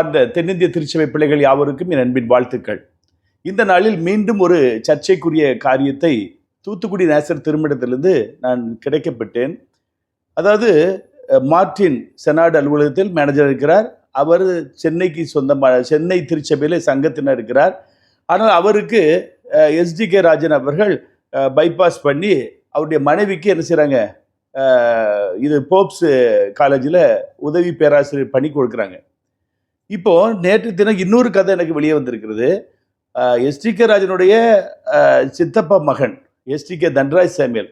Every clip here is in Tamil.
அந்த தென்னிந்திய திருச்சபை பிள்ளைகள் யாவருக்கும் என் அன்பின் வாழ்த்துக்கள். இந்த நாளில் மீண்டும் ஒரு சர்ச்சைக்குரிய காரியத்தை தூத்துக்குடி நேசர் திருமணத்திலிருந்து நான் கிடைக்கப்பட்டேன். அதாவது மார்டின் மார்ட்டின் செனாட் அலுவலகத்தில் மேனேஜர் இருக்கிறார். அவர் சென்னைக்கு சொந்தமான சென்னை திருச்சபையில் சங்கத்தினர் இருக்கிறார். ஆனால் அவருக்கு எஸ்டி கே ராஜன் அவர்கள் பைபாஸ் பண்ணி அவருடைய மனைவிக்கு என்ன செய்கிறாங்க இது போப்ஸ் காலேஜில் உதவி பேராசிரியர் பண்ணி கொடுக்குறாங்க. இப்போ நேற்று தினம் இன்னொரு கதை எனக்கு வெளியே வந்திருக்கிறது. எஸ்டிகே ராஜனுடைய சித்தப்பா மகன் எஸ்டி கே. தன்ராஜ் சாமியல்.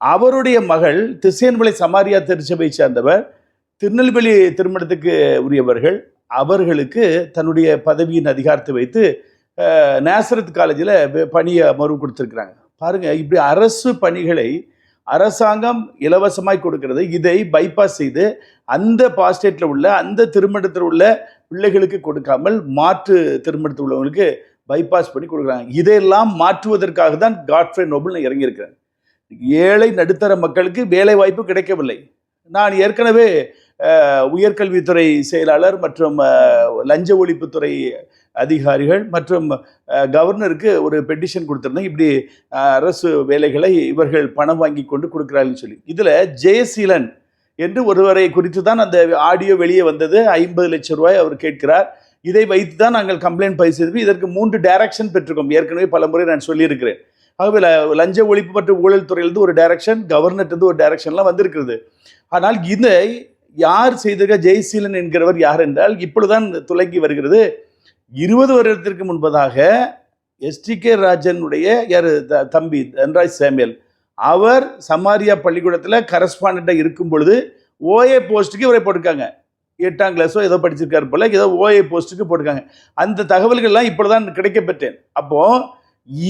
அவருடைய மகள் திசையன்மலை சமாரியா திருச்சபை சேர்ந்தவர் திருநெல்வேலி திருமணத்துக்கு உரியவர்கள். அவர்களுக்கு தன்னுடைய பதவியின் அதிகாரத்தை வைத்து நேசரத் காலேஜில் பணியை மறு கொடுத்துருக்குறாங்க. பாருங்கள் இப்படி அரசு பணிகளை அரசாங்கம் இலவசமாய் கொடுக்கிறது. இதை பைபாஸ் செய்து அந்த பாஸ்டேட்டில் உள்ள அந்த திருமணத்தில் உள்ள பிள்ளைகளுக்கு கொடுக்காமல் மாற்று திருமணத்தில் உள்ளவங்களுக்கு பைபாஸ் பண்ணி கொடுக்குறாங்க. இதையெல்லாம் மாற்றுவதற்காக தான் காட்ஃப்ரே நோபல் இறங்கியிருக்கிறேன். ஏழை நடுத்தர மக்களுக்கு வேலை வாய்ப்பு கிடைக்கவில்லை. நான் ஏற்கனவே உயர்கல்வித்துறை செயலாளர் மற்றும் லஞ்ச ஒழிப்புத்துறை அதிகாரிகள் மற்றும் கவர்னருக்கு ஒரு பெட்டிஷன் கொடுத்துருந்தேன். இப்படி அரசு வேலைகளை இவர்கள் பணம் வாங்கி கொண்டு கொடுக்குறாங்கன்னு சொல்லி. இதில் ஜெயசீலன் என்று ஒருவரை குறித்து தான் அந்த ஆடியோ வெளியே வந்தது. ஐம்பது லட்சம் ரூபாய் அவர் கேட்கிறார். இதை வைத்து தான் நாங்கள் கம்ப்ளைண்ட் பதிவு செய்து இதற்கு மூன்று டைரக்ஷன் பெற்றிருக்கோம். ஏற்கனவே பல முறை நான் சொல்லியிருக்கிறேன். ஆகவே லஞ்ச ஒழிப்பு மற்றும் ஊழல் துறையிலிருந்து ஒரு டைரக்ஷன் கவர்னர்லேருந்து ஒரு டைரக்ஷன்லாம் வந்திருக்கிறது. ஆனால் இதை யார் செய்திருக்க? ஜெய்சீலன் என்கிறவர் யார் என்றால் இப்பொழுதுதான் துலங்கி வருகிறது. இருபது வருடத்திற்கு முன்பதாக எஸ்டி கே ராஜனுடைய யார்? த- தம்பி தன்ராஜ் சாமியல். அவர் சமாரியா பள்ளிக்கூடத்தில் கரஸ்பாண்டாக இருக்கும் பொழுது ஓஏ போஸ்ட்டுக்கு இவரை போட்டிருக்காங்க. எட்டாம் கிளாஸோ ஏதோ படிச்சிருக்காரு போல ஏதோ ஓஏ போஸ்ட்டுக்கு போட்டிருக்காங்க. அந்த தகவல்கள்லாம் இப்போ தான் கிடைக்க பெற்றேன். அப்போது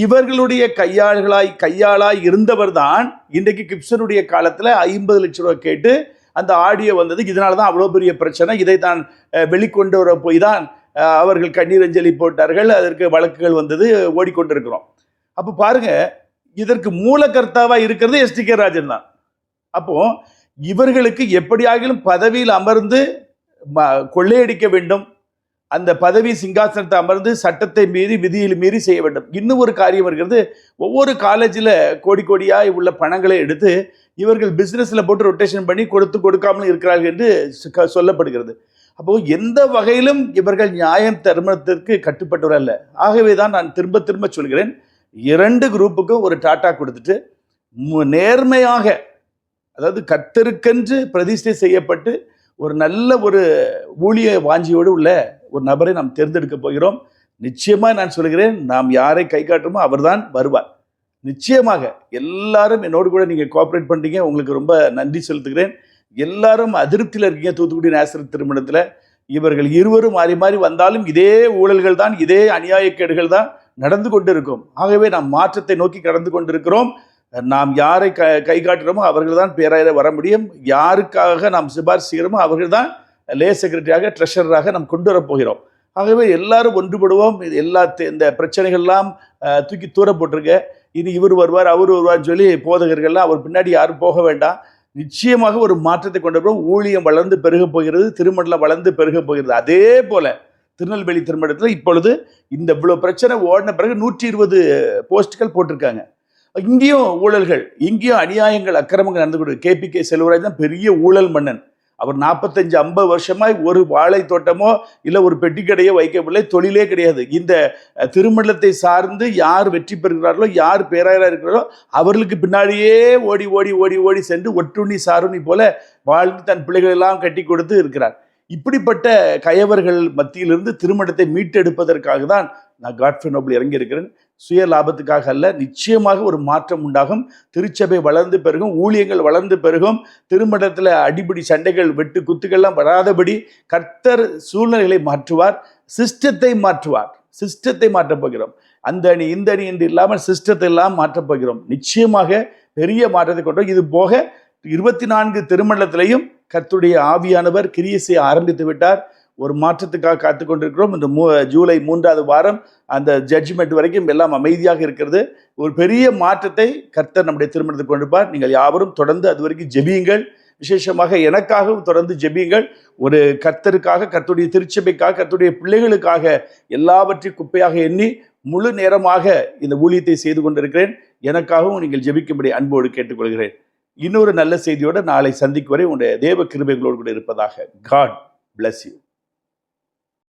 இவர்களுடைய கையாள்களாய் கையாளாய் இருந்தவர் தான் இன்றைக்கு கிப்சனுடைய காலத்தில் ஐம்பது லட்சம் ரூபாய் கேட்டு அந்த ஆடியோ வந்தது இதனால தான் அவ்வளோ பெரிய பிரச்சனை. இதை தான் வெளிக்கொண்டு வர போய் தான் அவர்கள் கண்ணீர் அஞ்சலி போட்டார்கள். அதற்கு வழக்குகள் வந்தது ஓடிக்கொண்டிருக்கிறோம். அப்போ பாருங்கள் இதற்கு மூலகர்த்தாவா இருக்கிறது எஸ்டி கே ராஜன் தான். அப்போ இவர்களுக்கு எப்படியாகிலும் பதவியில் அமர்ந்து ம- கொள்ளையடிக்க வேண்டும். அந்த பதவி சிங்காசனத்தை அமர்ந்து சட்டத்தை மீறி விதியில் மீறி செய்ய வேண்டும். இன்னும் ஒரு காரியம் இருக்கிறது ஒவ்வொரு காலேஜில் கோடி கோடியாய் உள்ள பணங்களை எடுத்து இவர்கள் பிஸ்னஸில் போட்டு ரொட்டேஷன் பண்ணி கொடுத்து கொடுக்காமல் இருக்கிறார்கள் என்று சொல்லப்படுகிறது. அப்போ எந்த வகையிலும் இவர்கள் நியாயம் தர்மத்திற்கு கட்டுப்பட்டவர் அல்ல. ஆகவே தான் நான் திரும்ப திரும்ப சொல்கிறேன். இரண்டு குரூப்புக்கும் ஒரு டாட்டா கொடுத்துட்டு மு- நேர்மையாக அதாவது கத்தருக்கென்று பிரதிஷ்டை செய்யப்பட்டு ஒரு நல்ல ஒரு ஊழிய வாஞ்சியோடு உள்ள ஒரு நபரை நாம் தேர்ந்தெடுக்க போகிறோம். நிச்சயமாக நான் சொல்கிறேன் நாம் யாரை கை காட்டுமோ அவர்தான் வருவார். நிச்சயமாக எல்லாரும் என்னோடு கூட நீங்கள் கோஆப்ரேட் பண்ணுறீங்க உங்களுக்கு ரொம்ப நன்றி செலுத்துகிறேன். எல்லாரும் அதிருப்தியில் இருக்கீங்க தூத்துக்குடி நேசர் திருமணத்தில். இவர்கள் இருவரும் மாறி மாறி வந்தாலும் இதே ஊழல்கள் தான் இதே அநியாயக்கேடுகள் தான் நடந்து கொண்டிருக்கும். ஆகவே நாம் மாற்றத்தை நோக்கி கடந்து கொண்டிருக்கிறோம். நாம் யாரை க கை காட்டுறோமோ அவர்கள் தான் பேராயர வர முடியும். யாருக்காக நாம் சிபாரிசு செய்கிறோமோ அவர்கள் தான் லே செக்ரட்டரியாக ட்ரெஷரராக நாம் கொண்டு வரப்போகிறோம் ஆகவே எல்லாரும் ஒன்றுபடுவோம். இது எல்லா இந்த பிரச்சனைகள்லாம் தூக்கி தூர போட்டிருக்க. இனி இவர் வருவார் அவர் வருவார்னு சொல்லி போதகர்கள்லாம் அவர் பின்னாடி யாரும் போக வேண்டாம். நிச்சயமாக ஒரு மாற்றத்தை கொண்டு வருவோம். ஊழியம் வளர்ந்து பெருகப் போகிறது திருமணம் வளர்ந்து பெருகப் போகிறது. அதே போல் திருநெல்வேலி திருமணத்தில் இப்பொழுது இந்த இவ்வளோ பிரச்சனை ஓடின பிறகு நூற்றி இருபது போஸ்ட்டுகள் போட்டிருக்காங்க. இங்கேயும் ஊழல்கள் இங்கேயும் அநியாயங்கள் அக்கிரமங்கள் நடந்து கொண்டு கேபி கே செல்வராஜ் தான் பெரிய ஊழல் மன்னன். அவர் நாற்பத்தஞ்சு ஐம்பது வருஷமாய் ஒரு வாழை தோட்டமோ இல்லை ஒரு பெட்டி கடையோ வைக்கவில்லை. தொழிலே கிடையாது. இந்த திருமணத்தை சார்ந்து யார் வெற்றி பெறுகிறார்களோ யார் பேராயராக இருக்கிறாரோ அவர்களுக்கு பின்னாடியே ஓடி ஓடி ஓடி ஓடி சென்று ஒட்டுண்ணி சாருணி போல வாழ்ந்து தன் பிள்ளைகள் எல்லாம் கட்டி கொடுத்து இருக்கிறார். இப்படிப்பட்ட கயவர்கள் மத்தியிலிருந்து திருமணத்தை மீட்டெடுப்பதற்காக தான் நான் காட்ஃபே நோபல் இறங்கியிருக்கிறேன். சுய லாபத்துக்காக அல்ல நிச்சயமாக ஒரு மாற்றம் உண்டாகும். திருச்சபை வளர்ந்து பெருகும் ஊழியங்கள் வளர்ந்து பெருகும். திருமணத்தில் அடிப்படி சண்டைகள் வெட்டு குத்துக்கள்லாம் வராதபடி கர்த்தர் சூழ்நிலைகளை மாற்றுவார் சிஸ்டத்தை மாற்றுவார். சிஸ்டத்தை மாற்றப் போகிறோம். அந்த அணி இந்த அணி என்று இல்லாமல் சிஸ்டத்தை எல்லாம் மாற்றப் போகிறோம். நிச்சயமாக பெரிய மாற்றத்தை கொண்டோம். இது போக இருபத்தி நான்கு திருமணத்திலையும் கர்த்துடைய ஆவியானவர் கிரியை செய்ய ஆரம்பித்து விட்டார். ஒரு மாற்றத்துக்காக காத்து கொண்டிருக்கிறோம். இந்த மூ ஜூலை மூன்றாவது வாரம் அந்த ஜட்ஜ்மெண்ட் வரைக்கும் எல்லாம் அமைதியாக இருக்கிறது. ஒரு பெரிய மாற்றத்தை கர்த்தர் நம்முடைய திருமணத்துக்கு கொண்டிருப்பார் நீங்கள் யாவரும் தொடர்ந்து அது வரைக்கும் ஜெபியுங்கள். விசேஷமாக எனக்காகவும் தொடர்ந்து ஜெபியுங்கள். ஒரு கர்த்தருக்காக கர்த்துடைய திருச்சபைக்காக கர்த்துடைய பிள்ளைகளுக்காக எல்லாவற்றையும் குப்பையாக எண்ணி முழு நேரமாக இந்த ஊழியத்தை செய்து கொண்டிருக்கிறேன். எனக்காகவும் நீங்கள் ஜெபிக்கும்படி அன்போடு கேட்டுக்கொள்கிறேன். இன்னொரு நல்ல செய்தியோடு நாளை சந்திக்கும் வரை உங்களுடைய தேவ கிருபைகளோடு கூட இருப்பதாக காட் பிளஸ் யூ